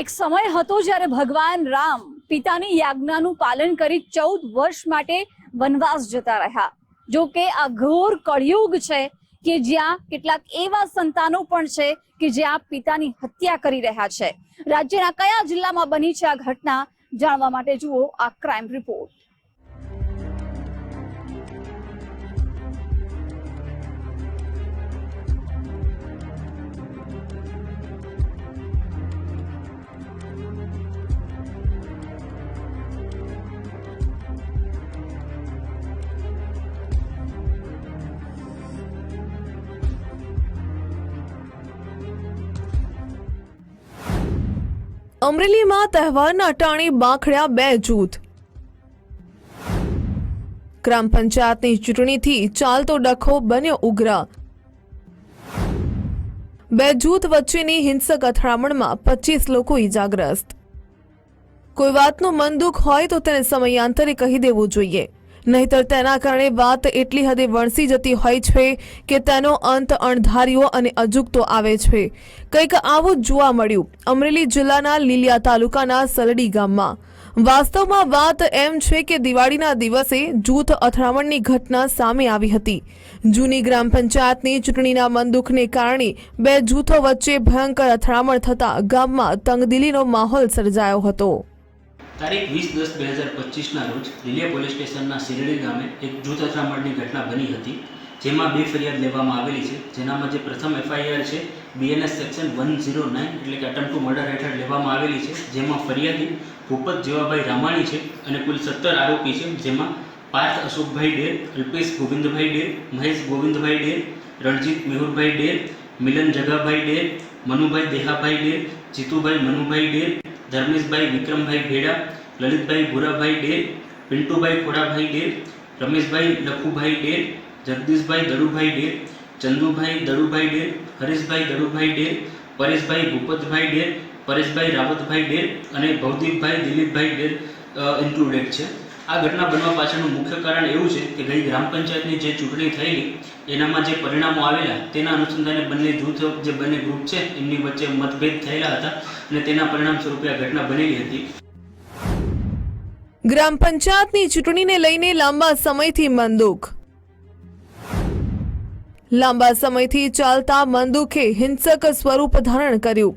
એક સમય હતો જ્યારે ભગવાન રામ પિતાની યાજ્ઞાનું પાલન કરી ચૌદ વર્ષ માટે વનવાસ જતા રહ્યા. જો કે આ ઘોર કળિયુગ છે કે જ્યાં કેટલાક એવા સંતાનો પણ છે કે જ્યાં પિતાની હત્યા કરી રહ્યા છે. રાજ્યના કયા જિલ્લામાં બની છે આ ઘટના, જાણવા માટે જુઓ આ ક્રાઇમ રિપોર્ટ અમરેલીમાં તહેવારના અટાણે બાખડ્યા બે જૂથ. ગ્રામ પંચાયતની ચૂંટણીથી ચાલતો ડખો બન્યો ઉગ્ર. બે જૂથ વચ્ચેની હિંસક અથડામણમાં પચીસ લોકો ઈજાગ્રસ્ત. કોઈ વાતનું મન દુઃખ હોય તો તેને સમયાંતરે કહી દેવું જોઈએ. નહીતર તેના કારણે વાત એટલી હદે વણસી જતી હોય છે કે તેનો અંત અણધાર્યો અને અજુગતો આવે છે. કંઈક આવું જોવા મળ્યું અમરેલી જિલ્લાના લીલિયા તાલુકાના સલડી ગામમાં. વાસ્તવમાં વાત એમ છે કે દિવાળીના દિવસે જૂથ અથડામણની ઘટના સામે આવી હતી. જૂની ગ્રામ પંચાયતની ચૂંટણીના મનદુખને કારણે બે જૂથો વચ્ચે ભયંકર અથડામણ થતાં ગામમાં તંગદિલીનો માહોલ સર્જાયો હતો. તારીખ વીસ દસ બે હજાર પચીસના રોજ લીલિયા પોલીસ સ્ટેશનના શિરડી ગામે એક જૂથ અથડામણની ઘટના બની હતી, જેમાં બે ફરિયાદ લેવામાં આવેલી છે. જેનામાં જે પ્રથમ એફઆઈઆર છે BNS section one zero nine એટલે કે અટમ્પ ટુ મર્ડર હેઠળ લેવામાં આવેલી છે. જેમાં ફરિયાદી ભૂપત જેવાભાઈ રામાણી છે અને કુલ સત્તર આરોપી છે, જેમાં પાર્થ અશોકભાઈ ડેર, અલ્પેશ ગોવિંદભાઈ ડેર, મહેશ ગોવિંદભાઈ ડેર, રણજીત મેહુરભાઈ ડેર, મિલન જગાભાઈ ડેર, મનુભાઈ દેહાભાઈ ડેર, જીતુભાઈ મનુભાઈ ડેર ધર્મેશભાઈ વિક્રમભાઈ ભેડા, લલિતભાઈ ભૂરાભાઈ ડેર, પિન્ટુભાઈ ખોડાભાઈ ડેર, રમેશભાઈ લખુભાઈ ડેર, જગદીશભાઈ દડુભાઈ ડેર, ચંદુભાઈ દરુભાઈ ડેર, હરેશભાઈ દરુભાઈ ડેર, પરેશભાઈ ભૂપતભાઈ ડેર, પરેશભાઈ રાવતભાઈ ડેર અને ભૌતિકભાઈ દિલીપભાઈ ડેર ઇન્ક્લુડેડ છે. આ ઘટના બનવા પાછળનું મુખ્ય કારણ એવું છે કે ગઈ ગ્રામ પંચાયતની જે ચૂંટણી થયેલી, એનામાં જે પરિણામો આવેલા, તેના અનુસંધાને બંને જૂથ, જે બંને ગ્રુપ છે, એમની વચ્ચે મતભેદ થયેલા હતા અને તેના પરિણામ સ્વરૂપે આ ઘટના બનેલી હતી. ગ્રામ પંચાયતની ચૂંટણીને લઈને લાંબા સમયથી મંદુક લાંબા સમયથી ચાલતા મંદુખે હિંસક સ્વરૂપ ધારણ કર્યું.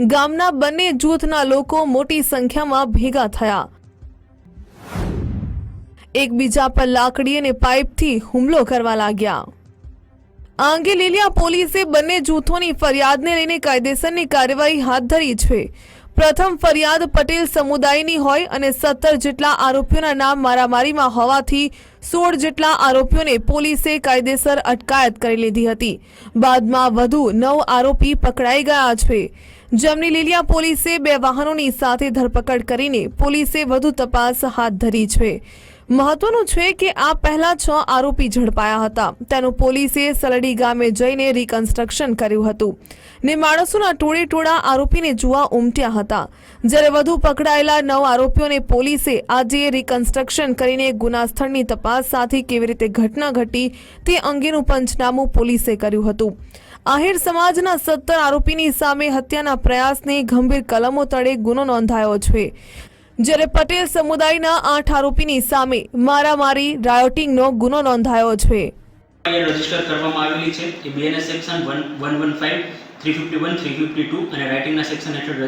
ગામના બંને જૂથના લોકો મોટી સંખ્યામાં ભેગા થયા. એકબીજા પર લાકડી અને પાઇપથી હુમલો કરવા લાગ્યા. આ અંગે લીલિયા પોલીસે બંને જૂથોની ફરિયાદને લઈને કાયદેસરની કાર્યવાહી હાથ ધરી છે. પ્રથમ ફરિયાદ પટેલ સમુદાયની હોય અને સત્તર જેટલા આરોપીઓના નામ મારામારીમાં હોવાથી સોળ જેટલા આરોપીઓને પોલીસે કાયદેસર અટકાયત કરી લીધી હતી. બાદમાં વધુ નવ આરોપી પકડાઈ ગયા છે. જેમની લીલિયા પોલીસે બે વાહનોની સાથે ધરપકડ કરીને પોલીસે વધુ તપાસ હાથ ધરી છે. મહત્વનું છે કે આ પહેલા છ આરોપી ઝડપાયા હતા. તેનું પોલીસે સલડી ગામે જઈને રિકન્સ્ટ્રક્શન કર્યું હતું. ને માણસોના ટોળે ટોળા આરોપીને જોવા ઉમટ્યા હતા. જ્યારે વધુ પકડાયેલા નવ આરોપીઓને પોલીસે આજે રિકન્સ્ટ્રક્શન કરીને ગુના સ્થળની તપાસ સાથે કેવી રીતે ઘટના ઘટી તે અંગેનું પંચનામું પોલીસે કર્યું હતું. આહિર સમાજના સત્તર આરોપીની સામે હત્યાના પ્રયાસને ગંભીર કલમો તળે ગુનો નોંધાયો છે. જ્યારે પટેલ સમુદાયના આઠ આરોપીની સામે મારામારી, રાયોટિંગનો ગુનો નોંધાયો છે. રજિસ્ટર કરવામાં આવેલી છે એ BNS section one one one five three fifty one, three fifty two અને રાઇટિંગના સેક્શન હેઠળ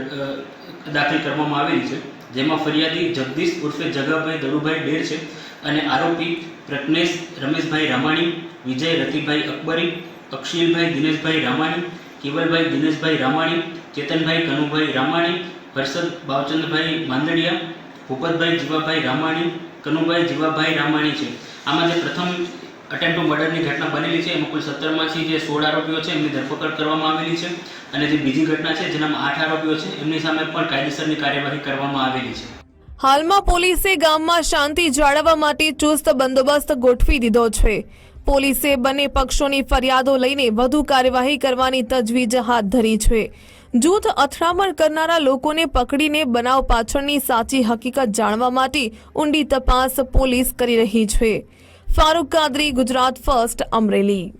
દાખલ કરવામાં આવેલી છે. જેમાં ફરિયાદી જગદીશ ઉર્ફે જગાભાઈ દડુભાઈ ડેર છે અને આરોપી પ્રજ્ઞેશ રમેશભાઈ રામાણી, વિજય રતિભાઈ અકબરી, અક્ષિલભાઈ દિનેશભાઈ રામાણી, કેવલભાઈ દિનેશભાઈ રામાણી ચેતનભાઈ કનુભાઈ રામાણી હર્ષદ બાવચંદભાઈ માંદડિયા, ભૂપતભાઈ જીવાભાઈ રામાણી, કનુભાઈ જીવાભાઈ રામાણી છે. આમાં જે પ્રથમ અટેમ્પ મર્ડરની ઘટના બનેલી છે, એમાં કુલ સત્તરમાંથી જે સોળ આરોપીઓ છે, એમની ધરપકડ કરવામાં આવેલી છે અને જે બીજી ઘટના છે, જેનામાં આઠ આરોપીઓ છે, એમની સામે પણ કાયદેસરની કાર્યવાહી કરવામાં આવેલી છે. હાલમાં પોલીસે ગામમાં શાંતિ જાળવવા માટે ચુસ્ત બંદોબસ્ત ગોઠવી દીધો છે. પોલીસે બંને પક્ષોની ફરિયાદો લઈને વધુ કાર્યવાહી કરવાની તજવીજ હાથ ધરી છે. જૂથ અથડામણ કરનારા લોકોને પકડીને બનાવ પાછળની સાચી હકીકત જાણવા માટે ઊંડી તપાસ પોલીસ કરી રહી છે. ફારૂક કાદરી, ગુજરાત ફર્સ્ટ, અમરેલી.